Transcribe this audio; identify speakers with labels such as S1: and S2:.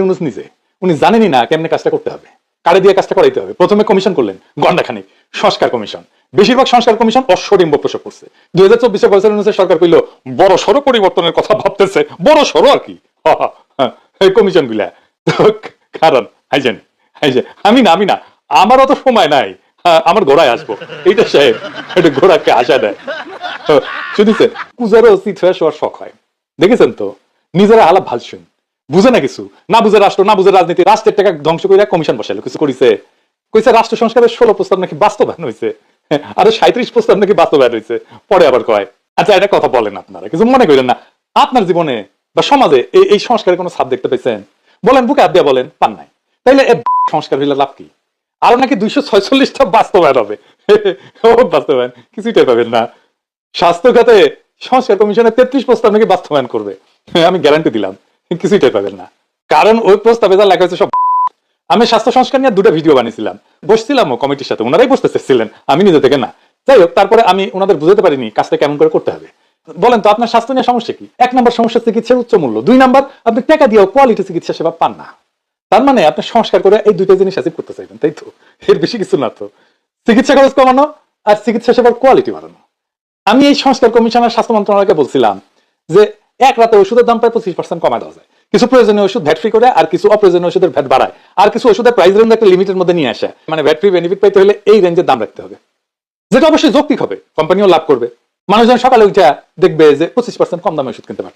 S1: ইউনুস নিজে। উনি জানেনই না কেমনে কাজটা করতে হবে। কারে দিয়ে কাজটা করাইতে হবে। প্রথমে কমিশন করলেন গন্ডাখানিক সংস্কার কমিশন। বেশিরভাগ সংস্কার কমিশন প্রসব করছে। দুই হাজার চব্বিশে ইউনুসের সরকার কইল, বড় সড়ো পরিবর্তনের কথা ভাবতেছে। বড় সড়ো আর কি। এই কমিশনগুলা কারণ আমি না আমি না। আমার অত সময় নাই। আমার ঘোড়ায় আসব। এইটা সাহেব এটা ঘোড়াকে আশা দেয়। শুনেছে হয়ে শোয়ার শখ হয়। দেখেছেন তো? নিজেরা আলাপ ভালছেন বুঝে না কিছু? না বুঝে রাষ্ট্র, না বুঝে রাজনীতি, রাষ্ট্রের টাকা ধ্বংস করে কমিশন বসাইলো, কিছু করিছে কইছে রাষ্ট্র সংস্কারের ষোলো প্রস্তাব নাকি বাস্তবায়ন হয়েছে আরে সাঁত্রিশ প্রস্তাব নাকি বাস্তবায়ন হয়েছে পরে আবার কয়। আচ্ছা এটা কথা বলেন আপনারা, কিছু মনে করেন না। আপনার জীবনে বা সমাজে এই এই সংস্কারের কোনো ছাপ দেখতে পেয়েছেন বলেন, বুকে আপ বলেন, পান নাই। তাইলে এ সংস্কার হইলে লাভ কি? আরও নাকি দুইশো ছয়চল্লিশটা বাস্তবায়ন হবে? বাস্তবায়ন, কিছুই টের পাবেন না। স্বাস্থ্য খাতে সংস্কার কমিশনের তেত্রিশ প্রস্তাব নাকি বাস্তবায়ন করবে? আমি গ্যারান্টি দিলাম। কিছুই টের পাবেন না। কারণ ওই প্রস্তাবে যা লেখা হয়েছে সব আমি স্বাস্থ্য সংস্কার নিয়ে দুটো ভিডিও বানিয়েছিলাম। বসছিলাম কমিটির সাথে, ওনারাই বসতে চেয়েছিলেন আমি নিজে থেকে না। যাই হোক, তারপরে আমি ওনাদের বুঝতে পারিনি কাজটা কেমন করে করতে হবে। বলেন তো, আপনার স্বাস্থ্য নিয়ে সমস্যা কি? এক নম্বর সমস্যা চিকিৎসার উচ্চ মূল্য। দুই নম্বর, আপনি টাকা দিয়েও কোয়ালিটি চিকিৎসা সেবা পান না। তার মানে আপনি সংস্কার করে এই দুইটা জিনিস অ্যাচিভ করতে চাইবেন, তাই তো? এর বেশি কিছু না তো। চিকিৎসা খরচ কমানো আর চিকিৎসা সেবার কোয়ালিটি বাড়ানো। আমি এই সংস্কার কমিশনার স্বাস্থ্য মন্ত্রণালয়কে বলছিলাম যে এক রাতে ওষুধের দাম প্রায় পঁচিশ পার্সেন্ট কমা দেওয়া যায়। কিছু প্রয়োজনীয় ওষুধ ভ্যাট ফ্রি করে আর কিছু অপ্রয়োজনীয় ওষুধের ভ্যাট বাড়ায়। আর কিছু ওষুধের প্রাইস রেঞ্জ একটা লিমিটের মধ্যে নিয়ে আসে। মানে ভ্যাট ফ্রি বেনিফিট পাইতে হলে এই রেঞ্জের দাম রাখতে হবে। যেটা অবশ্যই যৌক্তিক হবে। কোম্পানিও লাভ করবে। মানুষজন সকালে উঠে দেখবে যে পঁচিশ পার্সেন্ট কম দামে ওষুধ কিনতে পারতে